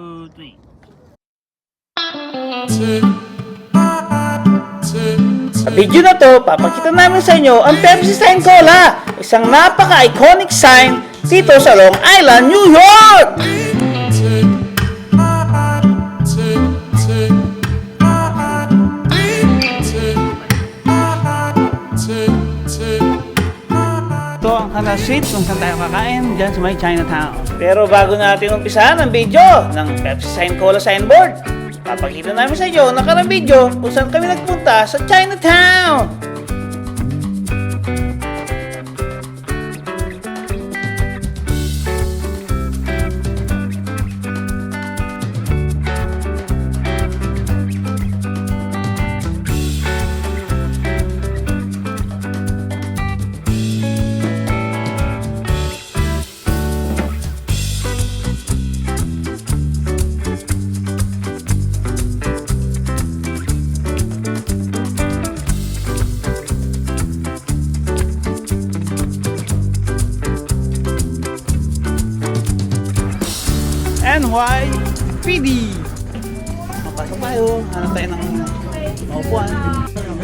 two, three. Sa video na to, papakita namin sa inyo ang Pepsi Sign Cola, isang napaka-iconic sign dito sa Long Island, New York! Ang Street kung saan tayo kakain dyan sa may Chinatown. Pero bago natin umpisahan ang video ng Pepsi Sign Cola signboard, papakita namin sa inyo nakarang video kung saan kami nagpunta sa Chinatown. NYPD. Papasok tayo. Hanap tayo ng maupuan.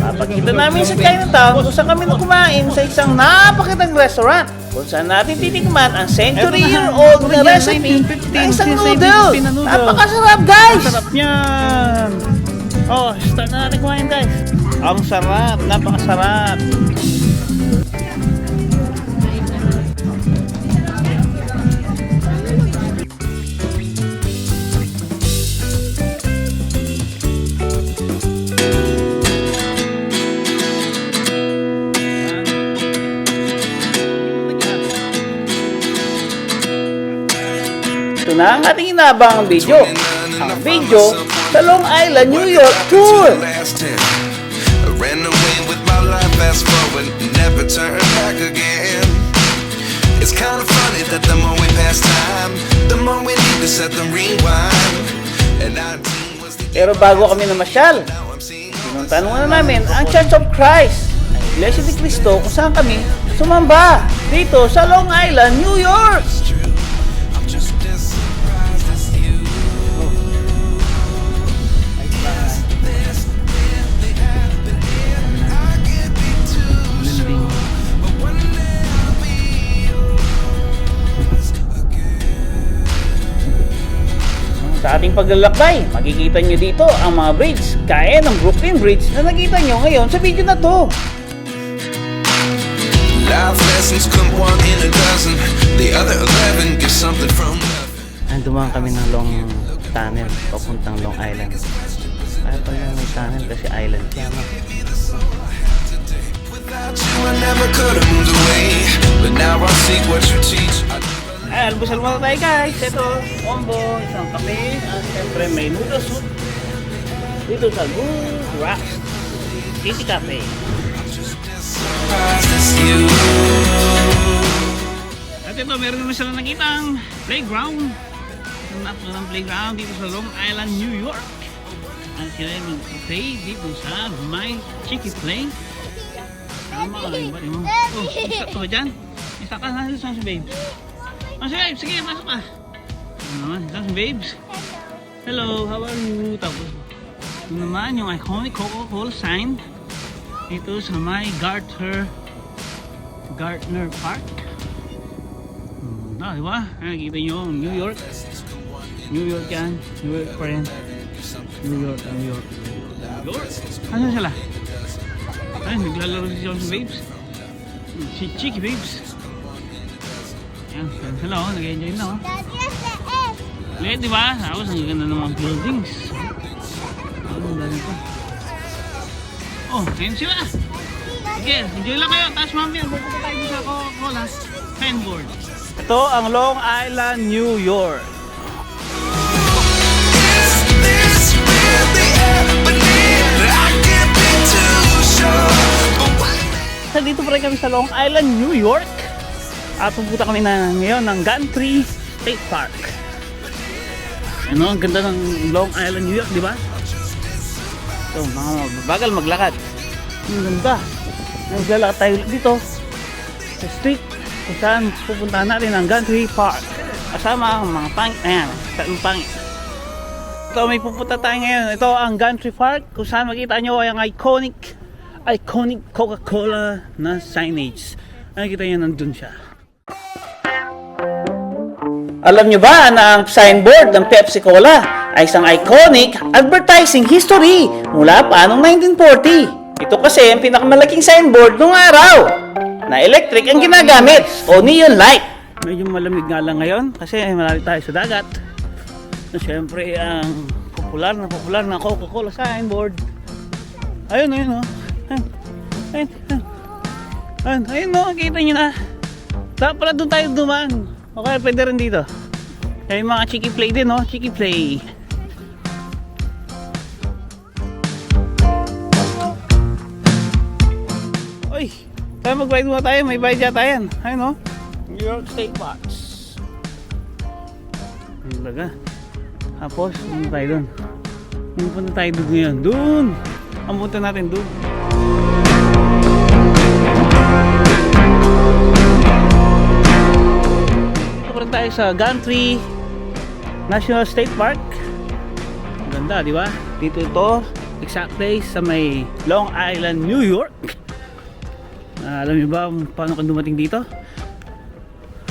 Papakita namin sa Chinatown kung saan kami kumain sa isang napakitang restaurant kung saan natin titikman ang century-year-old na recipe ng isang noodles. Napakasarap, guys! Sarap niyan! Oh, start na natin kumain guys. Ang sarap, napakasarap. Ang ating inaabang video. Ang video sa Long Island, New York Tour. It's kind of funny that the more we pass time, the more we need to set the rewind. And 19 was the Pero bago kami namasyal, pinuntahan muna namin ang Church of Christ, ang Iglesia ni Cristo kung saan kami sumamba dito sa Long Island, New York. Ating paglalakbay, makikita nyo dito ang mga bridge, kaya ng Brooklyn Bridge na nakita nyo ngayon sa video na to. Life lessons come one in a dozen. The other 11 get something from nothing. And dumaan kami ng long tunnel papuntang Long Island. Ayaw pa lang ng tunnel kasi island. Kaya nga. Without you, I never could have moved away. But now I see what you teach. I Ay, almusal muna tayo guys. Ito, combo, isang kape, at syempre may noodle soup. Dito sa Good Rocks City Cafe. At ito, meron naman sila nakitang playground. Isang napulang playground dito sa Long Island, New York. At sila yung play dito sa My Chicky Play. Tama ka, iba mo. Oh, isa ka ba dyan? Isa ka na, isa si babes. Si babes, sige, pasok ka. Ano naman, isa si babes. Hello, how are you? Tapos, ito naman yung iconic Coca-Cola sign dito sa may Garter Gartner Park. Hmm, ah, di ba? Nakikita nyo New York. New York yan. New York pa rin. New York, New York. New York? Asan sila? Ay, naglalaro si Johnson Babes. Si Cheeky Babes. Yan, sila sila oh. Nag-enjoy na oh. Liit, di ba? Tapos ang ganda ng mga buildings. Ano, ang dami pa. Oh, ayun sila. Sige, enjoy lang kayo. Tapos mamaya, pupunta tayo sa Coca-Cola. Signboard. Ito ang Long Island, New York. Sa dito pa rin kami sa Long Island, New York. At pupunta kami na ngayon ng Gantry State Park. Ano, ang ganda ng Long Island, New York, di ba? Ito, mga bagal maglakad. Ang ganda. Naglalakad tayo dito sa street kung saan pupuntahan natin ang Gantry Park. Kasama ang mga pangit, ayan, tatlong pangit. So may pupunta tayo ngayon. Ito ang Gantry Park kung saan makita nyo ay ang iconic iconic Coca-Cola na signage. Nakikita nyo nandun siya. Alam nyo ba na ang signboard ng Pepsi Cola ay isang iconic advertising history mula pa noong 1940? Ito kasi ang pinakamalaking signboard noong araw na electric ang ginagamit o neon light. Medyo malamig nga lang ngayon kasi malapit tayo sa dagat. Siyempre ang popular na popular na Coca-Cola signboard. Ayun, ayun, oh. Ayun, ayun, ayun. Ayun, ayun, oh, kita nyo na. Dapat doon tayo duman. Okay, pwede rin dito. Ay, mga chiki play din, no? Chiki play. Uy, tayo mag-ride muna tayo. May bayad yata yan. Ayun, no? New York State Box. Ang laga. Tapos, ano tayo doon? Punta tayo doon ngayon? Doon! Ang punta natin doon. Tayo sa Gantry National State Park. Ganda, di ba? Dito ito, exact place sa may Long Island, New York. Ah, alam niyo ba paano kung dumating dito?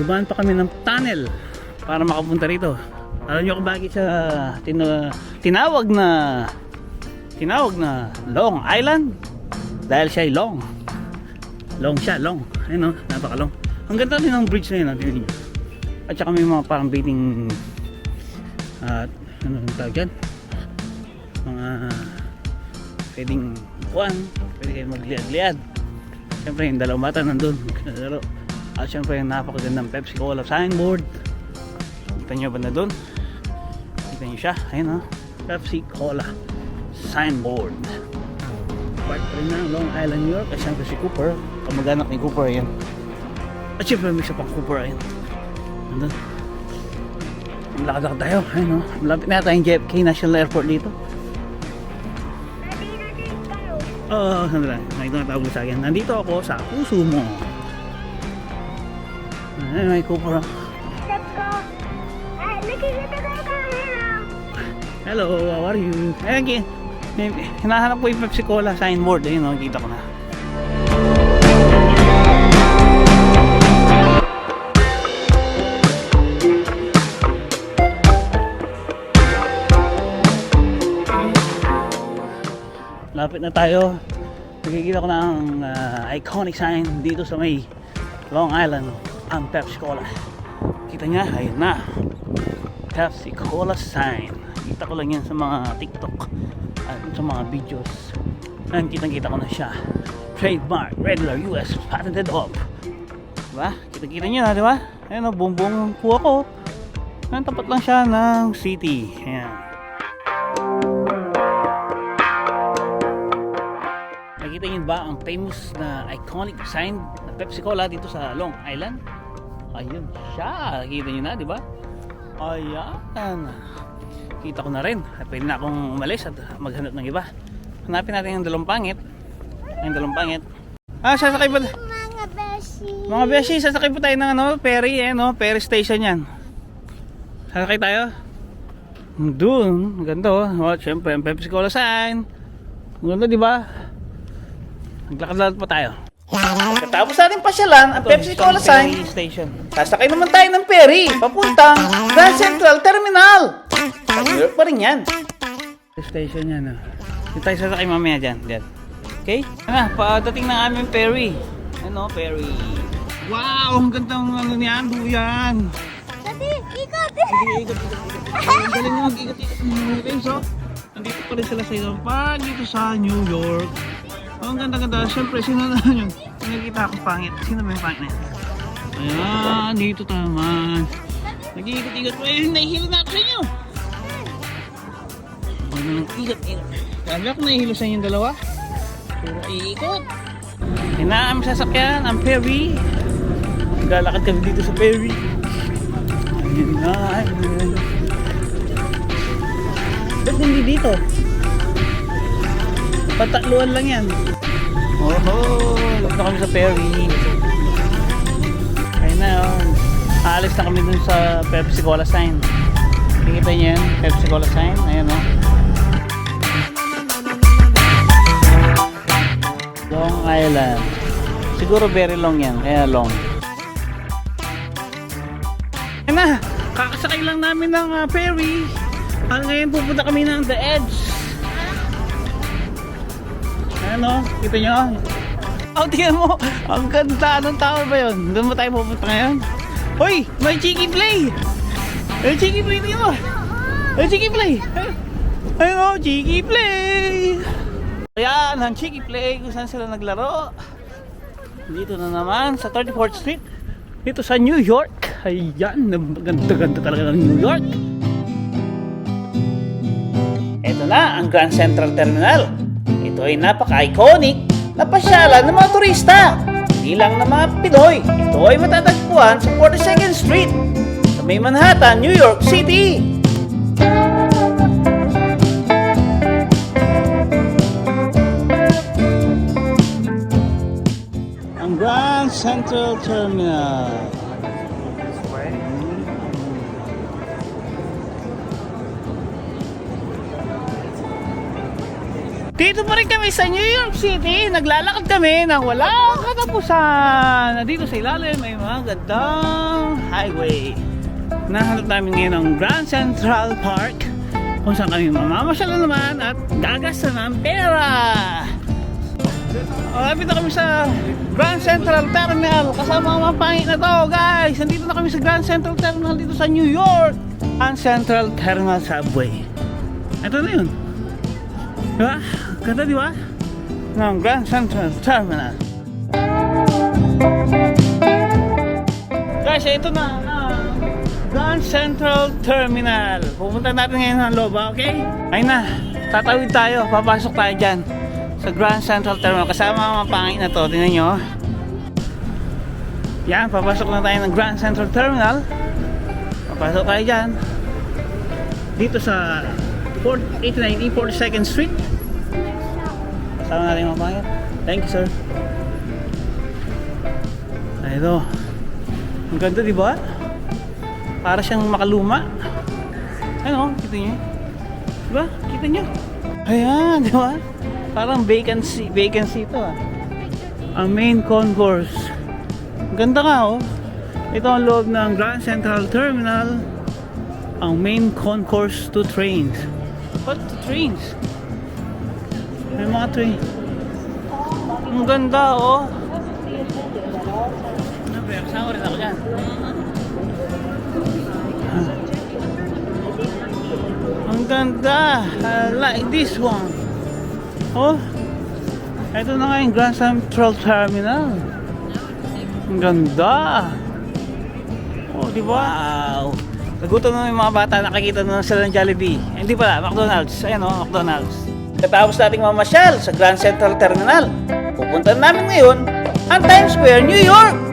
Dumaan pa kami ng tunnel para makapunta rito. Alam niyo kung bakit siya tina- tinawag na tinawag na Long Island? Dahil siya ay long. Long siya, long. Ayun o, napakalong. Ang ganda din ng bridge na yun, niyo. At saka may mga parang baiting at ano ang tawag dyan? Mga pwedeng kuwan, pwede kayo magliad-liad. Siyempre yung dalawang bata nandun, naglalaro. At siyempre yung napakagandang Pepsi Cola signboard. Kita nyo ba na dun? Kita nyo siya, ayun o. Pepsi Cola signboard. Part pa rin ng Long Island, New York. At siyempre si Cooper, kamag-anak ni Cooper yan. At siyempre may isa pang Cooper ayun. Nandun. Lakad-lakad tayo. Ayun o. Malapit na tayong JFK National Airport dito. Oo, oh, sandali. Nakita na tawag sa akin. Nandito ako sa puso mo. Ayun, may Cooper. nakikita. Hello, how are you? Ayun, may, hinahanap ko yung Pepsi Cola signboard. Ayun, oh, kita ko na. Lapit na tayo. Nakikita ko na ang ah, iconic sign dito sa may Long Island. Ang Pepsi Cola. Kita niya, ayun na. Pepsi Cola sign. Kita ko lang yan sa mga TikTok at sa mga videos. Ayan, kitang-kita ko na siya. Trademark, regular US, patented off. Diba? Kita-kita nyo na, di ba? Ayan o, bumbong po ako. Ayan, tapat lang siya ng city. Ayan. Ba ang famous na iconic sign na Pepsi Cola dito sa Long Island? Ayun siya. Nakita niyo na, di ba? Ayan. Kita ko na rin. Pwede na akong umalis at maghanap ng iba. Hanapin natin yung dalawang pangit. Yung dalawang pangit. Ah, sasakay ba? Mga beshi. Mga beshi, sasakay po tayo ng ano, ferry eh, no? Ferry station yan. Sasakay tayo? Doon, ang ganda oh. oh Siyempre, ang Pepsi Cola sign. Ang ganda, di ba? Naglakad-lakad pa tayo. Katapos natin pasyalan ang Pepsi Cola sign. Station. Sasakay naman tayo ng ferry papuntang Grand Central Terminal. New York pa rin yan. Station yan. Oh. Dito tayo sasakay mamaya dyan. dyan. Okay? Ano, padating ng aming ferry. Ano, ferry. Wow, ang gandang ano niyan, duyan. Dati, ikot. Sige, ikot, ikot, ikot. Ang galing mo mag-ikot, ikot. Okay, so, nandito pa rin sila sa isang park dito sa New York. Oh, ang ganda-ganda. Siyempre, sino na yun? Nakikita ko pangit. Sino ba yung pangit na yan? Ayan, dito naman. Nag-iikot-ikot. Ay, nahihilo na ako sa inyo. Ano nang ikot-ikot. Sabi ako nahihilo sa inyong dalawa. Puro iikot. Hinaam sasakyan ang ferry. Galakad kami dito sa ferry. Ayun na. Ba't hindi dito? Patakluan lang yan. Oho, lagos na kami sa ferry. Ayun na yun. Aalis na kami dun sa Pepsi Cola sign. Nakikita niyo yan, Pepsi Cola sign. Ayan o. Long Island. Siguro very long yan, kaya long. Ayan na, kakasakay lang namin ng ah, ferry. Ang ngayon pupunta kami ng The Edge. Ayan o, kita nyo. Oh, tingnan mo. Ang ganda. Anong tower ba yun? Doon mo tayo pupunta ngayon? Hoy! May cheeky play! May cheeky play tingnan mo. May cheeky play. Ayun o, cheeky play! Ayan, ang cheeky play kung saan sila naglaro. Dito na naman sa 34th Street. Dito sa New York. Ayan, ganda-ganda talaga ng New York. Ito na ang Grand Central Terminal. Ito ay napaka-iconic na pasyalan ng mga turista. Hindi lang ng mga Pinoy. Ito ay matatagpuan sa 42nd Street sa may Manhattan, New York City. Ang Grand Central Terminal. Dito pa rin kami sa New York City. Naglalakad kami ng walang katapusan. Dito sa ilalim may mga gandang highway. Nahanap namin ngayon ang Grand Central Park kung saan kami mamamasyal naman at gagasta ng pera. Malapit na kami sa Grand Central Terminal kasama ang mga pangit na to guys. Nandito na kami sa Grand Central Terminal dito sa New York. Grand Central Terminal Subway. Ito na yun. Diba? Ganda di ba? Ng Grand Central Terminal. Guys, ito na ang Grand Central Terminal. Pupunta natin ngayon ng loob, ah, okay? Ayun na, tatawid tayo, papasok tayo dyan sa Grand Central Terminal. Kasama ang mga pangit na to, tingnan nyo. Yan, papasok na tayo ng Grand Central Terminal. Papasok tayo dyan. Dito sa 890 42nd Street. Kasama natin mga pangit. Thank you, sir. Ito. Ang ganda, di ba? Para siyang makaluma. Ano, kita niyo? Di ba? Kita niyo? Ayan, di ba? Parang vacancy, vacancy ito ah. Ang main concourse. Ang ganda nga oh. Ito ang loob ng Grand Central Terminal. Ang main concourse to trains. To trains? May mga train. Ang ganda oh. Ba? Kasama rin ako. Ang ganda. I like this one. Oh. Ito na nga yung Grand Central Terminal. Ang ganda. Oh, di ba? Wow. Nagutom na yung mga bata, nakakita na sila ng Jollibee. Hindi pala, McDonald's. Ayan o, McDonald's. Katapos nating mamasyal sa Grand Central Terminal, pupunta namin ngayon ang Times Square, New York.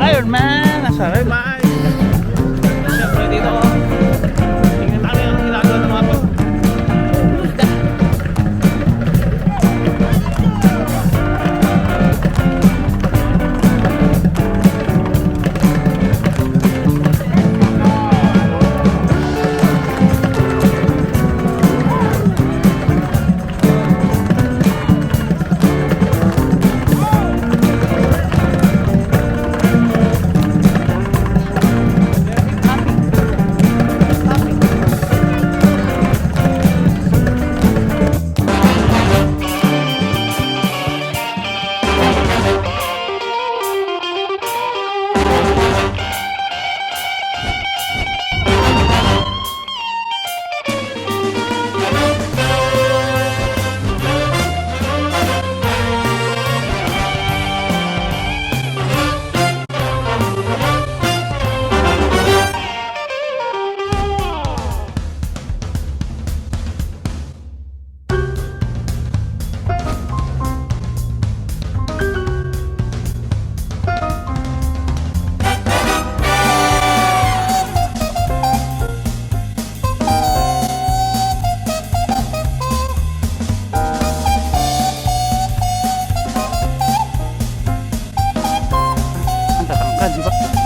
Iron Man, nasa Iron Man. Là 方